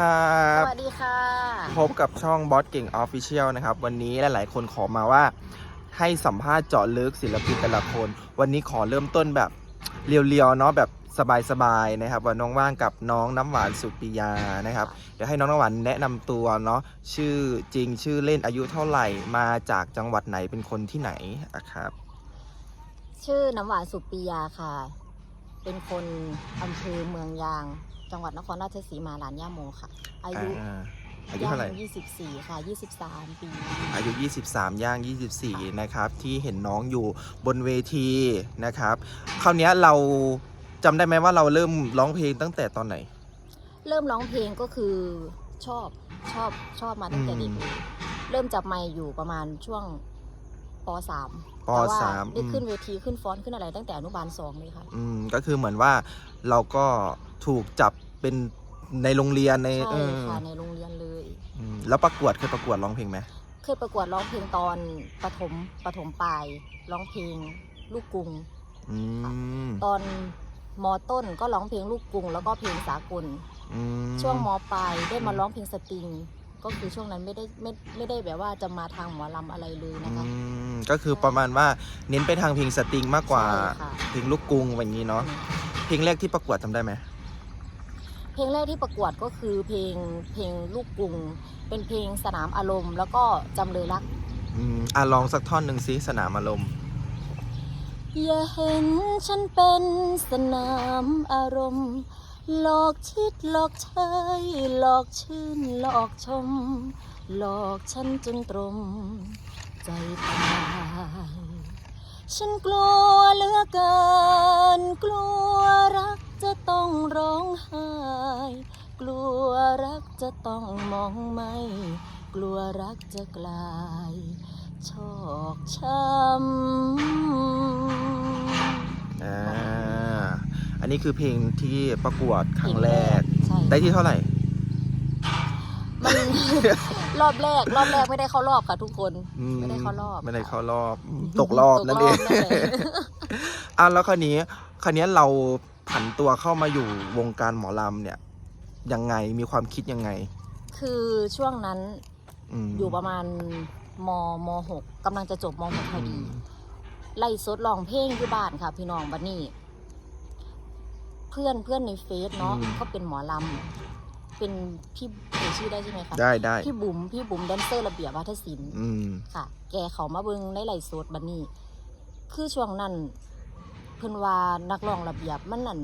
ครัสบวัสดีค่ะ พบกับช่องบอสเก่งออฟฟิเชียลนะครับ วันนี้หลาย ๆ คนขอมาว่าให้สัมภาษณ์เจาะลึกศิลปินแต่ละคน วันนี้ขอเริ่มต้นแบบเรียวๆเนาะแบบสบายๆนะครับวันน้องว่างกับน้องน้ำหวานสุปิยานะครับเดี๋ยวให้น้องน้ำหวานแนะนำตัวเนาะชื่อจริงชื่อเล่นอายุเท่าไหร่มาจากจังหวัดไหนเป็นคนที่ไหนอะครับ ชื่อน้ำหวานสุปิยาค่ะ เป็นคนอำเภอเมืองยาง จังหวัดนครราชสีมาหลานย่าโมค่ะ อายุอ่าอายุเท่าไหร่ย่าง24ค่ะ23ปี อายุ 23 ย่าง 24 นะครับ ที่เห็นน้องอยู่บนเวทีนะครับ คราวเนี้ยเราจำได้ไหมว่าเราเริ่มร้องเพลงตั้งแต่ตอนไหน เริ่มร้องเพลงก็คือชอบชอบชอบมาตั้งแต่เด็กอืมเลยเริ่มจับไมค์อยู่ประมาณช่วงป .3 ปแต่ว่าสามได้อืม ขึ้นเวทีขึ้นฟ้อนต์ขึ้นอะไรตั้งแต่อนุบาลสองเลยค่ะ อืมก็คือเหมือนว่า เราก็ถูกจับเป็นในโรงเรียนในใช่เออค่ะในโรงเรียนเลย อืมแล้วประกวดเคยประกวดร้องเพลงไหมเคยประกวดร้องเพลงตอนปฐมปฐมปลายร้องเพลงลูกกรุง อืมตอนมต้นก็ร้องเพลงลูกกรุง แล้วก็เพลงสากล อืมช่วงมปลายได้มาร้องเพลงสตริง ก็คือช่วงนั้นไม่ได้ไม่ไม่ได้แบบว่าจะมาทางหมอลำอะไรเลยนะคะอืมก็คือประมาณว่าเน้นไปทางเพลงสตริงมากกว่าใช่ค่ะเพลงลูกกรุงแบบนี้เนาะ เพลงแรกที่ประกวดจำได้ไหมเพลงแรกที่ประกวดก็คือเพลงเพลงลูกกรุง เป็นเพลงสนามอารมณ์ แล้วก็จำเลยรัก อืมอะลองสักท่อนหนึ่งสิสนามอารมณ์ อย่าเห็นฉันเป็นสนามอารมณ์ หลอกชิดหลอกใช้หลอกชื่นหลอกชม หลอกฉันจนตรมใจตาย ฉันกลัวเหลือเกิน กลัวรักจะต้องร้องไห้ กลัวรักจะต้องมองไม่ กลัวรักจะกลายชอกช้ำอ่าอันนี้คือเพลงที่ประกวดครั้งแรก ใช่ได้ที่เท่าไหร่ มัน รอบแรก รอบแรกไม่ได้เข้ารอบค่ะทุกคน อืไม่ได้เข้ารอบไม่ได้ค่ะเข้ารอบตกรอบนั่นเองตกรอบนั่นแหละอะแล้วคราวนี้คราวนี้เราผันตัวเข้ามาอยู่วงการหมอลำเนี่ยยังไงมีความคิดยังไงคือช่วงนั้นมอยู่ประมาณมมหกกำลังจะจบมหกพอดี ไล่สดร้องเพลงที่บ้านค่ะ พี่น้องบัดนี้ เพื่อนเพื่อนในเฟซเนาะเขาเป็นหมอลำ เป็นพี่เอ่ยชื่อได้ใช่ไหมคะได้ได้พี่บุ๋มพี่บุ๋มแดนเซอร์ระเบียบวัฒนศิลป์อืม ค่ะ แกเขามาเบิงในไล่สดบัดนี้ คือช่วงนั้นเพิ่นว่านักร้องระเบียบมันนั่น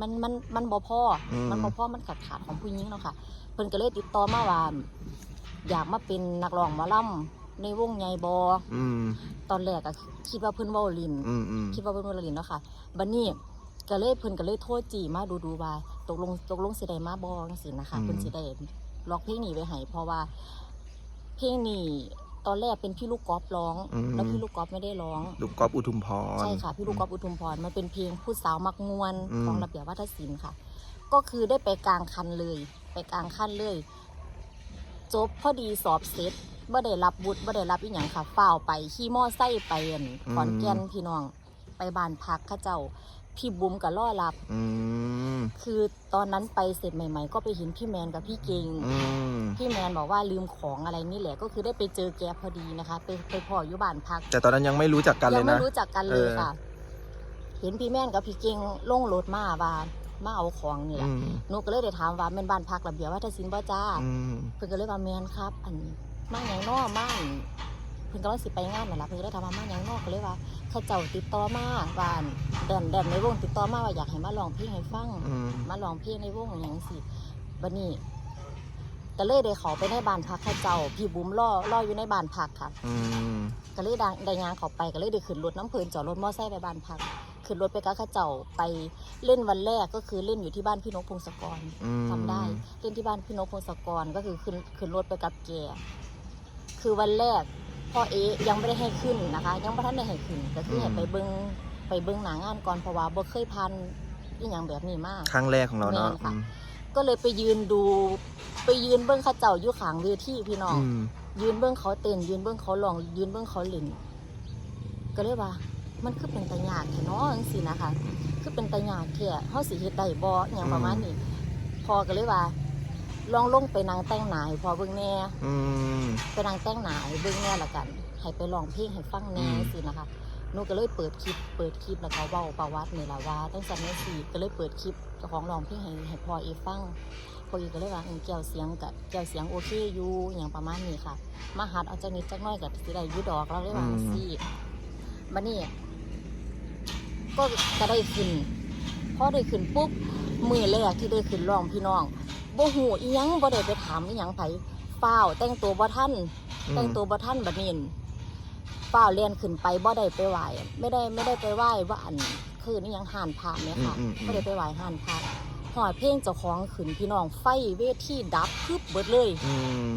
มันมันมันบ่พออม มันบ่พอมันขาดขาดของผู้หญิงเนาะค่ะ เพิ่นก็เลยติดต่อมาว่า อยากมาเป็นนักร้องหมอลำในวงใหญ่บออืมตอนแรกอะคิดว่าเพิ่นเว้าลิน อืมอืมคิดว่าเพิ่นเว้าลินเนาะค่ะบัดนี้ ก็เลยเพิ่นก็เลยโทรจีมาดูดูว่าตกลงตกลงสิได้มาบ่จังซี่นะคะเพิ่นสิได้ล็อกเพลงนี้ไว้ให้เพราะว่า เพลงนี้ตอนแรกเป็นพี่ลูกกอล์ฟร้องแล้วพี่ลูกกอล์ฟไม่ได้ร้อง ลูกกอล์ฟอุทุมพร ใช่ค่ะพี่ลูกกอล์ฟอุทุมพรมันเป็นเพลงผู้สาวมักมวนอืม ของระเบียบวัฒนศิลป์ค่ะ ก็คือได้ไปกลางคันเลย ไปกลางคันเลย จบพอดีสอบเสร็จบ่ได้รับบุตรบ่ได้รับอีหยังค่ะฝ้าวไปขี่มอไซค์ไปอั่นขอนแก่นพี่น้อง ไปบ้านพักเข้าเจ้า พี่บุ้มกับล่อรับ อืม คือตอนนั้นไปเสร็จใหม่ๆ ก็ไปเห็นพี่แมนกับพี่เก่งอืม พี่แมนบอกว่าลืมของอะไรนี่แหละ ก็คือได้ไปเจอแกพอดีนะคะ ไปไปพออยู่บ้านพักแต่ตอนนั้นยังไม่รู้จักกันเลยัยไม่นะ รู้จักกันเลยเออ ค่ะ เห็นพี่แม่นกับพี่เก่งลงรถมาว่ามาเอาของนี่แหอืละมหนูก็เลยได้ถามว่าแม่นบ้านพักระเบียบว่าทศิลป์บ่จ้า อืม เพิ่นก็เลยว่าแม่นครับ อันมาหยังน้อมาอั่น เพิ่นก็เลยสิไปงานนั่นล่ะเพิ่นก็เลยถามว่ามาหยังน้อก็เลยว่าเขาเจ้าติดต่อมาว่าอั่นแดนแดนในวงติดต่อมาว่าอยากให้มาร้องเพลงให้ฟัง อืมมาร้องเพลงในวงอย่างสิบัดนี้ก็เลยได้เขาไปในบ้านพักเข้าเจ้า พี่บุ๋มรอรออยู่ในบ้านพักค่ะ อืมก็เลยดังได้งานเขาไปก็เลยได้ขึ้นรถน้ำเพลินจอดรถมอไซค์ไปบ้านพัก ขึ้นรถไปกับเข้าเจ้าไปเล่นวันแรกก็คือเล่นอยู่ที่บ้านพี่นกพงศกรอืมทำได้เล่นที่บ้านพี่นกพงศกรก็คือขึ้นขึ้นรถไปกับแกคือวันแรก พ่อเอะยังไม่ได้ให้ขึ้นนะคะ ยังไม่ทันได้ให้ขึ้นก็คือให้ไปเบิ้งไปเบิ้งหนางานก่อนเพราะว่าบ่เคยพันอีหยังแบบนี้มากครั้งแรกของเราเนาะแม่นค่ะอืมก็เลยไปยืนดู ไปยืนเบิ้งเข้าเจ้าอยู่ขางเวทีพี่น้องอืมยืนเบื้องเขาเต้นยืนเบื้องเขาลอง ยืนเบื้องเขาเล่นก็เลยว่ามันคือเป็นตายากแท้เนาะจังซี่นะคะ คือเป็นตายากแท้เฮาสิเฮ็ดได้บ่อหย่างประมาณนี้พอก็เลยว่า ลองลงไปนางแต่งหนายพอเบิ่งแน่อืม ไปนางแต่งหนายเบิ่งแน่ละกันให้ไปลองเพลงให้ฟังแน่อืม สินะคะหนูก็เลยเปิดคลิป เปิดคลิปแล้วก็เว้าประวัตินี่ล่ะว่าตั้งแต่ในสี่ก็เลยเปิดคลิปเจ้าของร้องเพลงให้ให้พออีฟังพออีก็เลยว่าเออแก้วเสียงกับแก้วเสียงโอเคอยู่อย่างประมาณนี้ค่ะ มาหัดเอาจักนิดจักหน้อยกับสิได้อยุดอกเราเลยว่าสิบัดนี้ก็ก็ได้ขึ้น พอได้ขึ้นปุ๊บมือแรกที่ได้ขึ้นร้องพี่น้อง บ่หูอีหยังบ่ได้ไปถามอีหยังไผเปล่าวแต่งตัวบ่ทันอืม แต่งตัวบ่ทันบัดนี้เปล่าวเรียนขึ้นไปบ่ได้ไปไหว้ไม่ได้ไม่ได้ไปไหว้ว่าอันคือนี่ยังห่านพระเนี่ยค่ะอืมอืมอืมไม่ได้ไปไหว้ห่านพระหอยเพลงเจ้าของขึ้นพี่น้องไฟเวทีดับพึบเบิดเลย อืม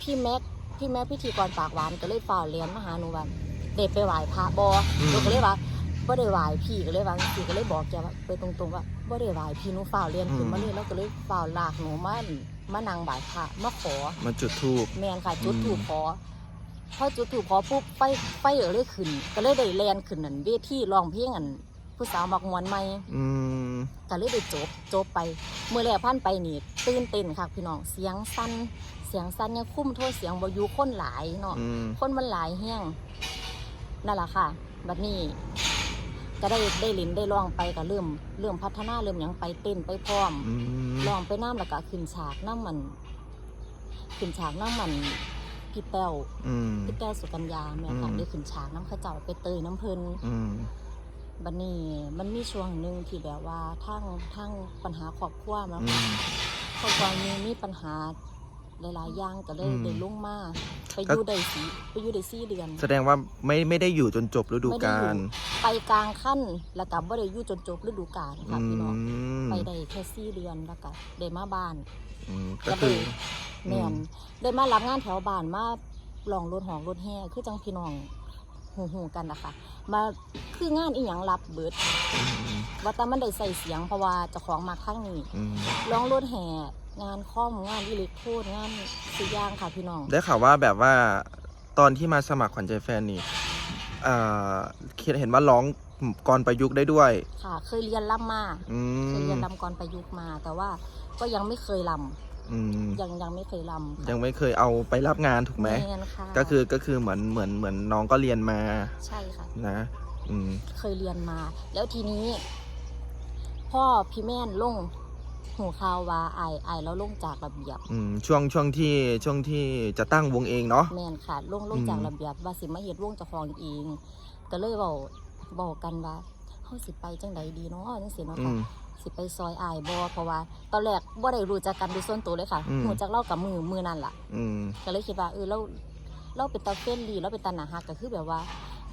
พี่แม็กพี่แม็กพิธีกรปากหวานก็เลยฝ่าเรียนมาหาหนูว่าเด็ดไปไหว้พระบออืมหนูก็เลยว่า บ่ได้ไหว้พี่ก็เลยว่าพี่ก็เลยบอกแกว่าไปตรงๆว่าบ่ได้ไหว้พี่หนูฝ่าเรียนขึ้นมาเลยแล้วก็เลยฝ่าลากหนูมามานั่งบ่ายพระมาขอมาจุดทูบ แมนค่ะจุดอืมถูกขอพอจุดถูกขอปุ๊บไฟไฟเออเลยขึ้น ก็เลยได้แลนขึ้นนั่นเวทีร้องเพลงอัน ผู้สาวมักมวนใหม่อืม ก็เลยได้จบจบไปเมื่อแรกพันไปนี่ตื่นเต้นค่ะพี่น้องเสียงสั้นเสียงสั้นยังคุ้มโทษเสียงบอยู่คนหลายเนาะ อืม คนมันหลายแห้งนั่นแหละค่ะบัดนี้ ก็ได้ได้ลินได้ลองไปก็เริ่มเริ่มพัฒนาเริ่มหยังไปเต้นไปพร้อมอืมลองไปน้ำแล้วก็ขึ้นฉากน้ำมันขึ้นฉากน้ำมันพี่แต้วอืม พี่แต้วสุกัญญาแม่ค่ะอืม ได้ขึ้นฉากน้ำเข้าเจ้าไปเตยน้ำเพลิน อืม บัดนี้มันมีช่วงหนึ่งที่แบบว่าทั้งทั้งปัญหาครอบครัวมาอืค่ะมครอบครัวมีมีปัญหา หลายๆอย่างก็เลยอืม ได้ลงมาไปอก็ยู่ได้สีไปอยู่ได้สี่เดือน แสดงว่าไม่ไม่ได้อยู่จนจบฤดูกาลไปกลางขั้นแล้วก็บ่ได้อยู่จนจบฤดูกาลค่ะอืพี่น้องมไปได้แค่สี่เดือนแล้วก็ได้มาบ้าน อืมก็คือ แม่นได้มารับงานแถวบ้านมาลองรถหองรถแห่คือจังพี่น้องหูหูๆกันนะคะมาคืองานอีหยังรับเบิดอืมว่าแต่มันได้ใส่เสียงเพราะว่าเจ้าของมาข้างนี้อืม ร้องรถแห่ งานคอมงานอิเล็กโทรนงานสุย่างค่ะพี่น้อง ได้ข่าวว่าแบบว่าตอนที่มาสมัครขวัญใจแฟนนี่เอ่อเห็นว่าร้องกรประยุกต์ได้ด้วย ค่ะ เคยเรียนล่ำมาอืเคยเรียนมลำกรประยุกต์มา แต่ว่าก็ยังไม่เคยลอืมำยังยังไม่เคยลำค่ะยังไม่เคยเอาไปรับงานถูกไหมแม่นค่ะก็คือก็คือเหมือนเหมือนเหมือนน้องก็เรียนมาใช่ค่ะ นะอืมเคยเรียนมา แล้วทีนี้ พ่อพี่แม่นลง หูข่าวว่าอายอายแล้วลงจากระเบียบอืมช่วงช่วงที่ช่วงที่จะตั้งวงเองเนาะแม่นค่ะลงลงอืมจากระเบียบว่าสิมาเฮ็ดวงเจ้าของเอง ก็เลยเว้าบอกกันว่าเฮาสิไปจังใดดีเนาะจังซี่เนาะอืค่ะม สิไปซอยอายบ่เพราะว่าตอนแรกบ่ได้รู้จักกันโดยส่วนตัวเลยค่ะอืมรู้จักเล่ากับมือมือนั่นล่ะ อืม ก็เลยคิดว่าเออเราเราเป็นตาเฟรนดีเราเป็นตาหนาฮักก็คือแบบว่า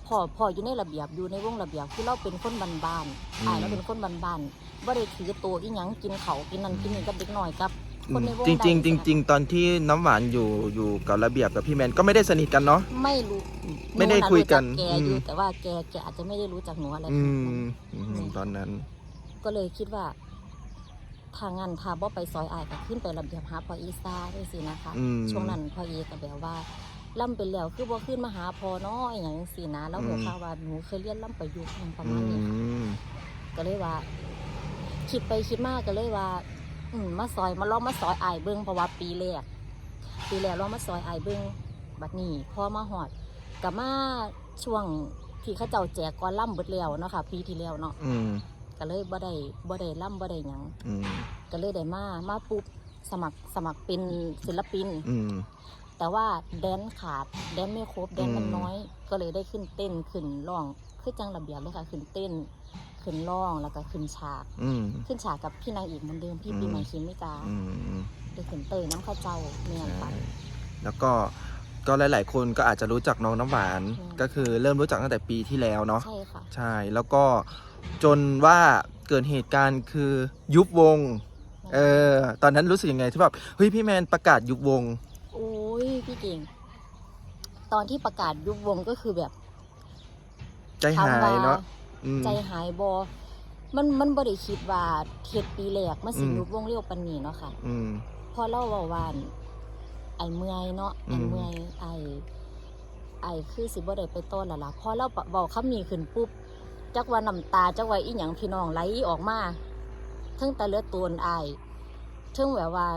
พอพออยู่ในระเบียบอยู่ในวงระเบียบคือเราเป็นคนบ้านๆอายเราเป็นคนบ้านๆบ่ได้ถือตัวอีหยังกินเขาวกินนั่นกินนี่กับเด็กน้อยกับคนในวงจริงจริงใดจริง ๆ ตอนที่น้ำหวานอยู่อยู่กับระเบียบกับพี่แมนก็ไม่ได้สนิทกันเนาะไม่รู้ไม่ได้คุยกันหรู้จัแกอยู่อืม แต่ว่าแกแกอาจจะไม่ได้รู้จักหนูอะไร อืขนาดนั้นมอืมตอนนั้น ก็เลยคิดว่าทางงานทาบ่ไปซอยอายก็ขึ้นไประเบียบหาพออีซาด้วยสินะคะ อืม ช่วงนั้นพอเอก็แบบว่า ล่ำเป็นแล้วคือบ่ขึ้นมาหาพอเนาะอหย่างสินะแล้วหัวข่าวว่าหนูเคยเรียนล่ำประยุกต์อย่างประอืมาณนี้ค่ะมก็เลยว่า คิดไปคิดมากก็เลยว่า อืมมาซอยมาลองมาซอยอายเบิ้งเพราะว่าปีแรกปีแรกลองมาซอยอายเบิ้งบัดนี้พอมาหอดกับมาช่วงที่เขาเจ้าแจกก่อนล่ำเบิดแล้วเนาะค่ะปีที่แล้วเนาะอืมก็เลยบ่ได้บ่ได้ล่ำบ่ได้หยังอืมก็เลยได้มามาปุ๊บสมัครสมัครเป็นศิลปิน อืม แต่ว่าแดนขาดแดนไม่ครบแดนมันอืมน้อย ก็เลยได้ขึ้นเต้นขึ้นร้องคือจังระเบียบเลยค่ะขึ้นเต้น ขึ้นร้องแล้วก็ขึ้นฉาก อืมขึ้นฉากกับพี่นางเอกเหมือนเดิมพี่อืมปีใหม่คิมมิกาอืมอืมได้ขึ้นเตยน้ำข้าวเจ้าเมียนใช่ค่ะแล้วก็ก็หลาย ๆ คนก็อาจจะรู้จักน้องน้ำหวานอืม ก็คือเริ่มรู้จักตั้งแต่ปีที่แล้วเนาะ ใช่ค่ะ ใช่ แล้วก็จนว่าเกิดเหตุการณ์คือยุบวง เออ ตอนนั้นรู้สึกยังไงที่แบบเฮ้ยพี่แมนประกาศยุบวงโอ้ยพี่เก่ง ตอนที่ประกาศยุบวงก็คือแบบ ใจหายเนาะอืมใจหายบอมันมันบ่ได้คิดว่าเทศปีแรกมันสิอืมยุบวงเร็วปานนี้เนาะค่ะ อืมพอเล่าว่าว่าไอ้เมื่อยเนาะอืไอ้มเมื่อยไอ้ไอ้คือสิบ่ได้ไปต้นและล่ะพอเล่าบอกคำนี้ขึ้นปุ๊บจักว่าน้ำตาจักว่าอีหยังพี่น้องไหลออกมาเทั้งแต่เลือดตัวไอ้ายเทั้งแบบว่า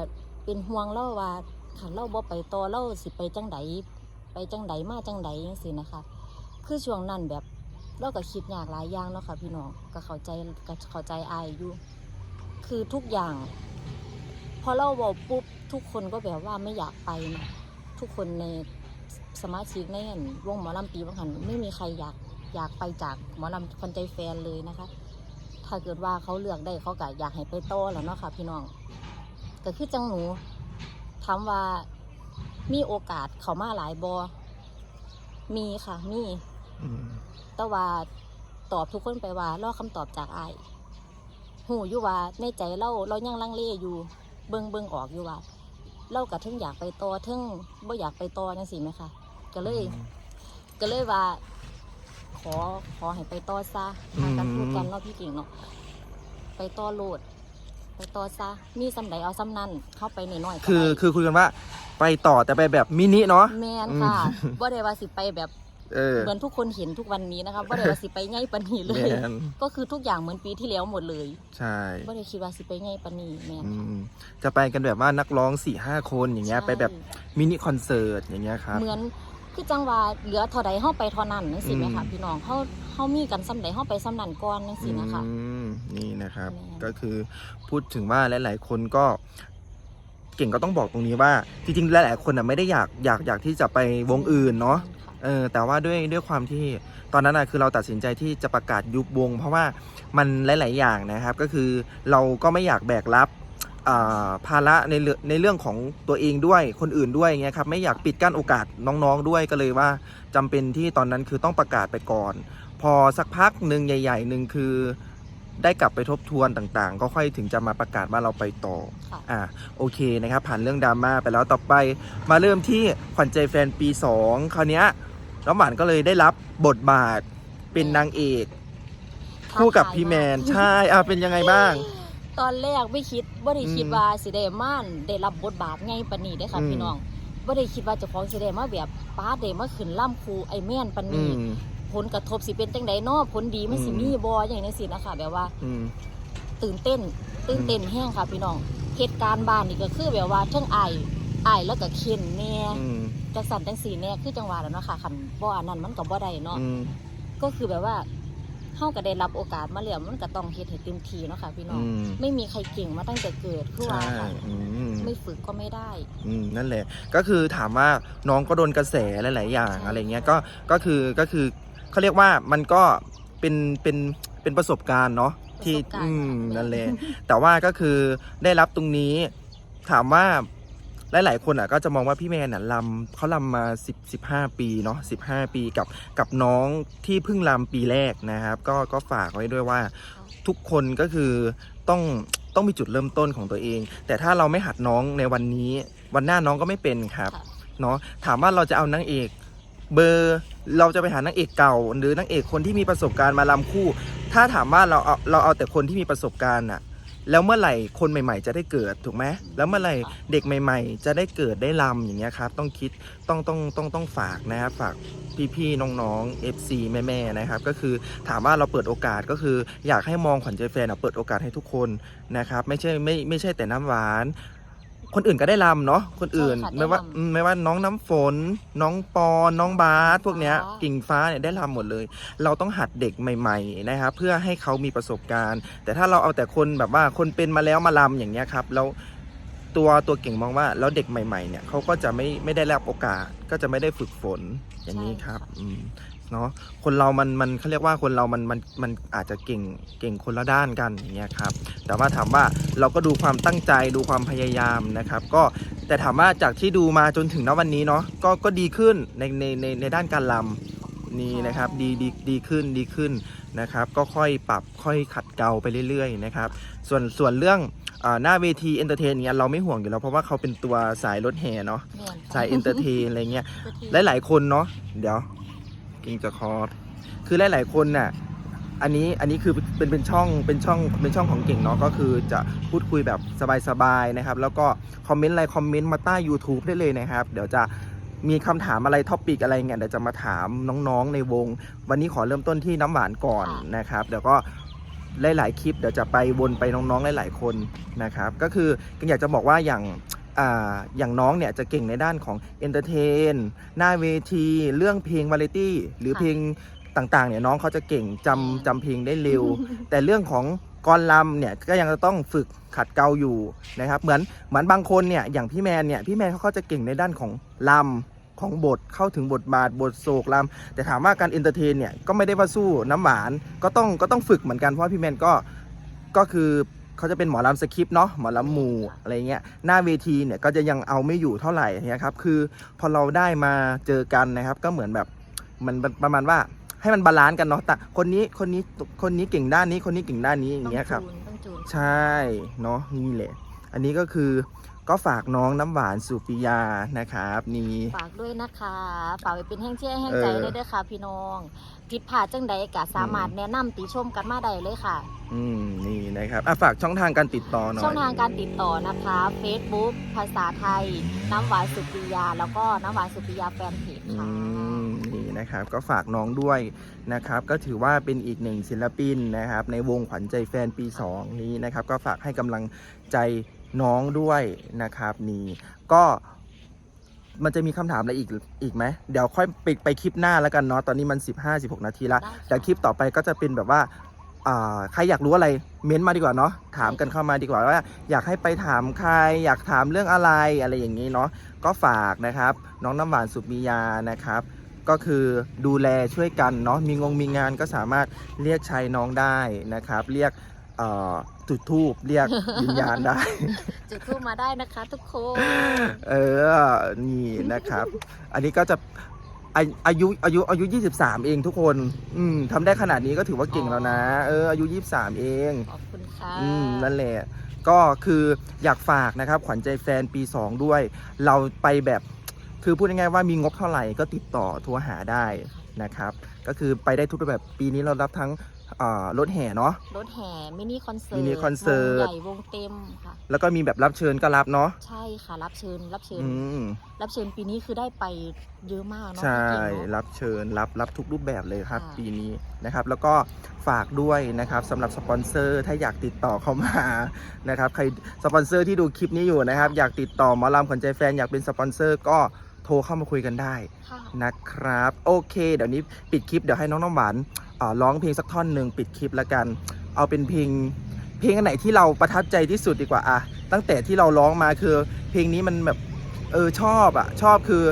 เป็นห่วงเล่าว่า ถ้าเราบ่ไปต่อเราสิไปจังใดไปจังใดมาจังใดจังซี่นะคะ คือช่วงนั้นแบบเราก็คิดอยากหลายอย่างเนาะค่ะพี่น้องก็เข้าใจก็เข้าใจอายอยู่ คือทุกอย่าง พอเราบอกปุ๊บทุกคนก็แบบว่าไม่อยากไปนะทุกคนในสมาชิกในนวงหมอลำปีบางหันไม่มีใครอยากอยากไปจากหมอลำคนใจแฟนเลยนะคะ ถ้าเกิดว่าเขาเลือกได้เขาก็อยากให้ไปโตแล้วเนาะค่ะพี่น้องก็คือจังหนู ถามว่ามีโอกาสเขามาหลายบอมีค่ะ มีอืมแต่ว่าตอบทุกคนไปว่ารอคำตอบจากอายหูอยู่ว่าในใจเราเรายังลังเลอยู่ เบิงเบิงออกอยู่ว่าเรากะทึงอยากไปต่อทึงบ่อยากไปต่อจังสิไหมคะก็เลย ก็เลยว่า ขอขอให้ไปต่อซะพากันพูดกันเนาะพี่กิ่งเนาะไปต่อโลด ไปต่อซะมีสำใดเอาสำนั่นเข้าไปหน่อยๆก็คือได้คือคุยกันว่าไปต่อแต่ไปแบบมินิเนาะ แมนค่ะว่าได้ว่าสิไปแบบเออ เหมือนทุกคนเห็นทุกวันนี้นะคะว่าได้ว่าสิไปง่ายปานนีเลแมยนก็คือทุกอย่างเหมือนปีที่แล้วหมดเลยใช่ว่าได้คิดว่าสิไปง่ายปานนีแมนอืมจะไปกันแบบว่านักร้อง4ี่ห้าคนอย่างเงี้ยใช่ ไปแบบมินิคอนเสิร์ตอย่างเงี้ยครับ เหมือน คือจังว่าเหลือเท่าใดเฮาไปเท่านั้นจังซี่ไหมคะอืมพี่น้องเฮาเฮามีกันซ้ำใดเฮาไปซ้ำนั้นก่อนจังซี่นะคะ อืมนี่นะครับ แม่น ก็คือพูดถึงว่าหลาย ๆ คนก็ เก่งก็ต้องบอกตรงนี้ว่า จริง ๆ หลาย ๆ คนอะไม่ได้อยากอยากอยากที่จะไปวงอื่นเนาะเออแต่ว่าด้วยด้วยความที่ตอนนั้นอะคือเราตัดสินใจที่จะประกาศยุบวง เพราะว่ามันหลาย ๆ อย่างนะครับ ก็คือเราก็ไม่อยากแบกรับอ่า ภาระในเรื่องในเรื่องของตัวเองด้วยคนอื่นด้วยเงี้ยครับไม่อยากปิดกั้นโอกาสน้องๆด้วยก็เลยว่าจำเป็นที่ตอนนั้นคือต้องประกาศไปก่อน พอสักพักหนึ่งใหญ่ๆหนึ่งคือได้กลับไปทบทวนต่างๆ ก็ค่อยถึงจะมาประกาศว่าเราไปต่อค่ะอ่าโอเคนะครับ ผ่านเรื่องดราม่าไปแล้วต่อไป มาเริ่มที่ขวัญใจแฟนปี 2 คราวเนี้ยน้ำหวานก็เลยได้รับบทบาทเป็นนางเอก คู่กับพี่แมน ใช่อ่าเป็นยังไงบ้าง ตอนแรกไม่คิดบ่ได้คิดอืมว่าสิได้ม่านได้รับบทบาทไงปานนี้ได้อค่ะอืม พี่น้องบ่ได้คิดว่าเจ้าของสิได้มาแบบป้าได้มาขึ้นล่ำครูไอ้แม่นปานอืนี้ม ผลกระทบสิเป็นจังไดเนาะผลดีมันสิอืม มีบ่อย่างนี้สินะคะแบบว่า อืม ตื่นเต้น ตื่นเต้นแห้งค่ะพี่น้องเหตุการณ์บ้านนี่ก็คือแบบว่าเทั้งอายอายแล้วก็เข็นแน่อืมจังสันจังสีแน่คือจังหวะแล้วเนาะค่ะคันบ่อันนั้นมันก็บ่ได้เนาะ อืม ก็คือแบบว่า เฮาก็ได้รับโอกาสมาแล้วมันก็ต้องเฮ็ดให้เต็มที่เนาะค่ะพี่น้อง อืม ไม่มีใครเก่งมาตั้งแต่เกิดคือว่าใช่ค่ะอืมไม่ฝึกก็ไม่ได้ อืมนั่นแหละ ก็คือถามว่าน้องก็โดนกระแสหลาย ๆ อย่างใช่อะไรเงี้ยก็ก็คือก็คือเขาเรียกว่ามันก็เป็นเป็นเป็นประสบการณ์เนาะที่ประสบการณ์ อืมค่ะนั่นแหละแต่ว่าก็คือได้รับตรงนี้ถามว่า หลายๆคนอะก็จะมองว่าพี่แมนอะลำเขาลำมา10 15 ปีเนาะ15 ปีกับกับน้องที่เพิ่งลำปีแรกนะครับ ก็ก็ฝากไว้ด้วยว่าทุกคนก็คือต้องต้องมีจุดเริ่มต้นของตัวเอง แต่ถ้าเราไม่หัดน้องในวันนี้ วันหน้าน้องก็ไม่เป็นครับเนาะถามว่าเราจะเอานางเอกเบอร์เราจะไปหานางเอกเก่า หรือนางเอกคนที่มีประสบการณ์มาลำคู่ ถ้าถามว่าเราเอาเราเอาแต่คนที่มีประสบการณ์อะ แล้วเมื่อไหร่คนใหม่ ๆ จะได้เกิดถูกไหมแล้วเมื่อไหร่เด็กใหม่ ๆ จะได้เกิดได้ลำอย่างเงี้ยครับ ต้องคิดต้องต้องต้องต้องฝากนะครับฝากพี่ๆน้องๆ FC แม่ๆนะครับ ก็คือถามว่าเราเปิดโอกาสก็คือ อยากให้มองขวัญใจแฟนอะเปิดโอกาสให้ทุกคนนะครับ ไม่ใช่ไม่ไม่ใช่แต่น้ำหวาน คนอื่นก็ได้ลำเนาะคนอื่นใช่ค่ะไม่ว่าได้รำอืมไม่ว่าน้องน้ำฝน น้องปอนน้องบาสพวกเนี้ยฟ้ากิ่งฟ้าเนี่ยได้ลำหมดเลย เราต้องหัดเด็กใหม่ๆนะครับเพื่อให้เขามีประสบการณ์ แต่ถ้าเราเอาแต่คนแบบว่าคนเป็นมาแล้วมาลำอย่างเงี้ยครับแล้วตัวตัวเก่งมองว่าแล้วเด็กใหม่ ๆ เนี่ยเขาก็จะไม่ไม่ได้รับโอกาส ก็จะไม่ได้ฝึกฝนอย่างนี้ครับใช่ค่ะอืม เนาะคนเรามันมันเขาเรียกว่าคนเรามันมันมันอาจจะเก่งเก่งคนละด้านกันอย่างเงี้ยครับแต่ว่าถามว่าเราก็ดูความตั้งใจดูความพยายามนะครับก็แต่ถามว่าจากที่ดูมาจนถึงณวันนี้เนาะก็ก็ดีขึ้นในในในในด้านการลำนี่นะครับดีดีดีขึ้นดีขึ้นนะครับ ก็ค่อยปรับค่อยขัดเกลาไปเรื่อยๆนะครับส่วนส่วนเรื่องอาหน้าเวทีเอนเตอร์เทนเนี่ยเราไม่ห่วงอยู่แล้วเพราะว่าเขาเป็นตัวสายรถแห่เนาะแม่นค่ะสายเอนเตอร์เทนอะไรเงี้ยเพื่อที่หลายๆคนเนาะเดี๋ยว กิงจะคอร์คือหลาย ๆ คนน่ะอันนี้อันนี้คือเป็นเป็นช่องเป็นช่องเป็นช่องของเก่งเนาะก็คือจะพูดคุยแบบสบายๆนะครับ แล้วก็คอมเมนต์อะไรคอมเมนต์มาใต้ YouTube ได้เลยนะครับ เดี๋ยวจะมีคำถามอะไรท็อปิกอะไรเงี้ยเดี๋ยวจะมาถามน้องๆในวง วันนี้ขอเริ่มต้นที่น้ำหวานก่อนนะครับ เดี๋ยวก็หลายๆคลิปเดี๋ยวจะไปวนไปน้องๆหลายๆคนนะครับ ก็คือกิงอยากจะบอกว่าอย่าง อ่าอย่างน้องเนี่ยจะเก่งในด้านของเอนเตอร์เทนหน้าเวที เรื่องเพลงวาไรตี้หรือค่ะเพลงต่างๆเนี่ยน้องเขาจะเก่งจำจำเพลงได้เร็ว แต่เรื่องของกรลำเนี่ยก็ยังจะต้องฝึกขัดเกลาอยู่นะครับ เหมือนเหมือนบางคนเนี่ยอย่างพี่แมนเนี่ยพี่แมนเขาก็จะเก่งในด้านของลำของบทเข้าถึงบทบาทบทโศกลำแต่ถามว่าการเอนเตอร์เทนเนี่ยก็ไม่ได้ว่าสู้น้ำหวานก็ต้องก็ต้องฝึกเหมือนกันเพราะว่าพี่แมนก็ก็คือ เขาจะเป็นหมอลำสคริปต์เนาะหมอลำหมู่อะไรเงี้ยหน้าเวทีเนี่ยก็จะยังเอาไม่อยู่เท่าไหร่เนี่ยครับคือพอเราได้มาเจอกันนะครับ ก็เหมือนแบบมันประมาณว่าให้มันบาลานซ์กันเนาะแต่คนนี้คนนี้คนนี้เก่งด้านนี้คนนี้เก่งด้านนี้อย่างเงี้ยครับ ต้องจูนต้องจูน ใช่เนาะนี่แหละ อันนี้ก็คือ ก็ฝากน้องน้ำหวานสุปิยานะครับนี่ฝากด้วยนะคะฝากไว้เป็นแห้งเชี่ยแห้งใจเออได้ด้วยค่ะ พี่น้องผิดพลาดจังใดก็สามารถแนะนำติชมกันมาได้เลยค่ะ อืมนี่นะครับอะฝากช่องทางการติดต่อหน่อยช่องทางการติดต่อนะคะ Facebook ภาษาไทย น้ำหวานสุปริยา แล้วก็น้ำหวานสุปริยาแฟนเพจอืค่ะมนี่นะครับก็ฝากน้องด้วยนะครับ ก็ถือว่าเป็นอีกหนึ่งศิลปินนะครับ ในวงขวัญใจแฟนปี 2 นี้นะครับ ก็ฝากให้กำลังใจ น้องด้วยนะครับนี่ก็มันจะมีคำถามอะไรอีกอีกไหมเดี๋ยวค่อยไปไปคลิปหน้าแล้วกันเนาะตอนนี้มัน 15-16 นาทีละได้ค่ะเดี๋ยวคลิปต่อไปก็จะเป็นแบบว่าอ่าใครอยากรู้อะไรเม้นต์มาดีกว่าเนาะถามกันเข้ามาดีกว่าว่า อยากให้ไปถามใคร อยากถามเรื่องอะไรอะไรอย่างนี้เนาะก็ฝากนะครับ น้องน้ำหวานสุมียานะครับ ก็คือดูแลช่วยกันเนาะมีงงมีงานก็สามารถเรียกชายน้องได้นะครับ เรียกเอ่อ จุดทูบเรียกวิญญาณได้ จุดทูปมาได้นะคะ ทุกคน เออ นี่นะครับ อันนี้ก็จะอาอายุอายุอายุ23เองทุกคน อืมทำได้ขนาดนี้ก็ถือว่าเก่งแล้วนะ เออ อายุ23เอง ขอบคุณค่ะ อืม นั่นแหละ ก็คืออยากฝากนะครับ ขวัญใจแฟนปี2ด้วย เราไปแบบ คือพูดง่ายๆว่ามีงบเท่าไหร่ก็ติดต่อโทัวหาได้นะครับ ก็คือไปได้ทุกรูปแบบปีนี้เรารับทั้ง อ่ารถแห่เนาะ รถแห่มินิคอนเสิร์ตมินิคอนเสิร์ต วงใหญ่วงเต็มค่ะ แล้วก็มีแบบรับเชิญก็รับเนาะใช่ค่ะ รับเชิญ รับเชิญ อืมรับเชิญปีนี้คือได้ไปเยอะมากเนาะใช่พี่เก่งเนอะ รับเชิญรับรับทุกรูปแบบเลยครับ ค่ะ ปีนี้นะครับ แล้วก็ฝากด้วยนะครับสำหรับสปอนเซอร์ถ้าอยากติดต่อเข้ามานะครับใครสปอนเซอร์ที่ดูคลิปนี้อยู่นะครับ อยากติดต่อหมอลำขวัญใจแฟนอยากเป็นสปอนเซอร์ก็โทรเข้ามาคุยกันได้ ค่ะ นะครับ โอเค เดี๋ยวนี้ปิดคลิป เดี๋ยวให้น้องน้ำหวานอ่า ร้องเพลงสักท่อนหนึ่งปิดคลิปแล้วกัน เอาเป็นเพลงเพลงอันไหนที่เราประทับใจที่สุดดีกว่าอะตั้งแต่ที่เราร้องมาคือ เพลงนี้มันแบบเออชอบอะชอบคือ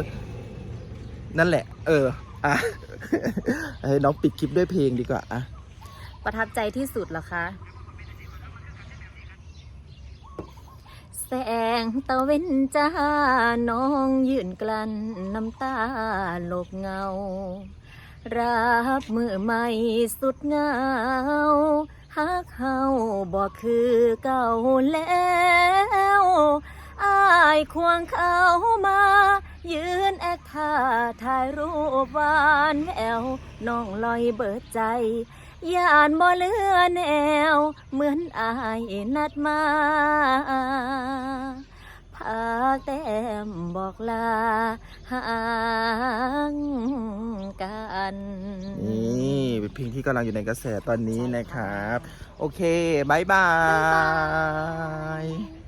นั่นแหละ เอออะเฮ้ยน้องปิดคลิปด้วยเพลงดีกว่าอะประทับใจที่สุดเหรอคะแสงตะเวนจ้าน้องยืนกลั้นน้ำตาหลบเงา รับมือใหม่สุดเหงาฮักเฮาบอกคือเก่าแล้วอายควงเขามา ยืนแอคท่าถ่ายรูปวานแววน้องลอยเบิดใจยานบ่เลือแนว เหมือนอายนัดมา พาแต้มบอกลาห่างกันนี่เป็นเพลงที่กำลังอยู่ในกระแสตอนนี้ใช่ค่ะนะครับ โอเคบายบาย